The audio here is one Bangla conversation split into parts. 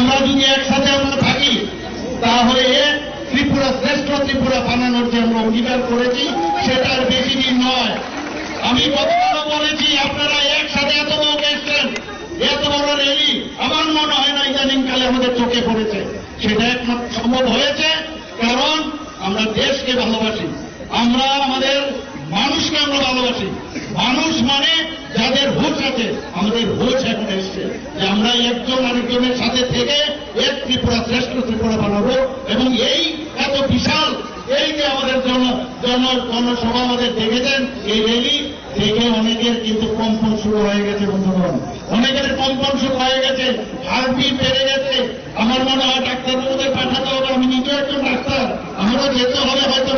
আমরা যদি একসাথে আমরা থাকি, তাহলে ত্রিপুরা, শ্রেষ্ঠ ত্রিপুরা বানানোর যে আমরা অঙ্গীকার করেছি সেটা আর বেশি দিন নয়। আমি গতকালও বলেছি, আপনারা একসাথে এত লোক এসছেন এত বড় র্যালি আমার মনে হয় না ইদানিংকালে আমাদের চোখে পড়েছে। সেটা একমাত্র সম্ভব হয়েছে, কারণ আমরা দেশকে ভালোবাসি, আমরা আমাদের মানুষকে আমরা ভালোবাসি। মানুষ মানে যাদের হুঁশ আছে, আমাদের হুঁশ এখন এসছে। যে আমরা একজন আরেকজনের থেকে এক ত্রিপুরা শ্রেষ্ঠ ত্রিপুরা বানাবো এবং এই এত বিশাল এই যে আমাদের জন জন, জনসভা আমাদের দেখেছেন এই র্যালি দেখে অনেকের কিন্তু কম্পন শুরু হয়ে গেছে, বন্ধুগণ। অনেকের কম্পন শুরু হয়ে গেছে হার্টবিট বেড়ে গেছে। আমার মনে হয় ডাক্তারবাবুদের পাঠাতে হবে, আমি নিজেও একজন ডাক্তার। আমারও যেতে হবে হয়তো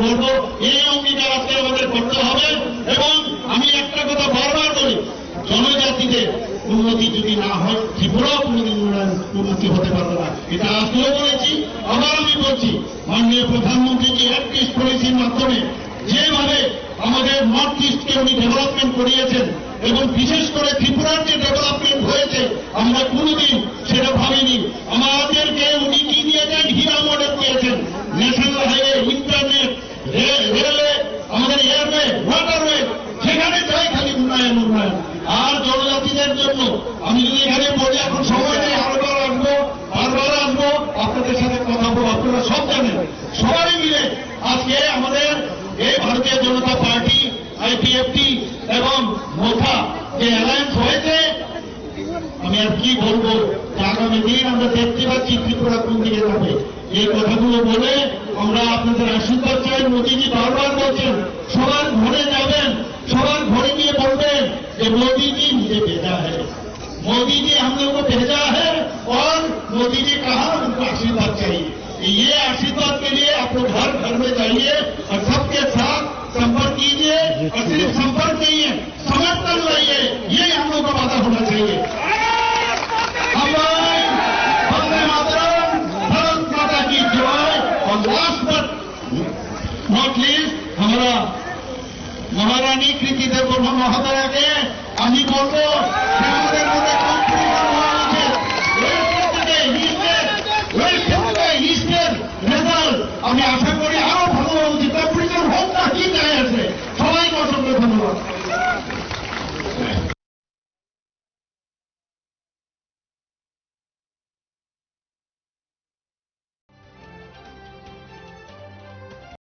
করব এই অঙ্গীকার আজকে আমাদের করতে হবে এবং আমি একটা কথা বারবার বলি জনজাতিদের উন্নতি যদি না হয় ত্রিপুরাও কোনোদিন উন্নতি হতে পারবে না। এটা আজকেও বলেছি, আবার আমি বলছি, মাননীয় প্রধানমন্ত্রী যে অ্যাক্টিভ পলিসির মাধ্যমে যেভাবে আমাদের নর্থ ইস্টকে উনি ডেভেলপমেন্ট করিয়েছেন এবং বিশেষ করে ত্রিপুরার যে ডেভেলপমেন্ট হয়েছে, আমরা কোনোদিন সেটা ভাবিনি। আমাদেরকে উনি কি দিয়েছেন? হীরা মডেল দিয়েছেন। ন্যাশনাল হাইওয়ে উন্নয়ন আর জনজাতিদের জন্য আমি যদি এখানে বলি, এখন সময় নেই আরবার আসব, বারবার আসব, আপনাদের সাথে কথা বলব, আপনারা সব জানেন। সবাই মিলে আজকে আমাদের এই ভারতীয় জনতা পার্টি, আইপিএফটি এবং মোথা যে অ্যালায়েন্স হয়েছে, আমি আর কি বলব আগামী দিন আমরা দেখতে পাচ্ছি ত্রিপুরা কোন দিকে যাবে। এই কথাগুলো বলে আমরা আপনাদের আশীর্বাদ চাই, মোদীজি বারবার বলছেন, সবার ঘরে যাবেন मोदी जी मुझे भेजा है। मोदी जी हम लोग को भेजा है और मोदी जी कहा उनको आशीर्वाद चाहिए। ये आशीर्वाद के लिए आपको घर घर में जाइए और सबके साथ संपर्क कीजिए और सिर्फ़ संपर्क नहीं है समर्थन लाइए। ये हम लोग का वादा होना चाहिए। लास्ट पर नॉट लीस्ट हमारा महारानी कृति देव महोदया के আমি বলব আমাদের মনে কম্পিটিশন হওয়া উচিত ইস্টের রেজাল্ট আমি আশা করি আরও ভালো হওয়া উচিত হোক না কি আছে? সবাইকে অসংখ্য ধন্যবাদ।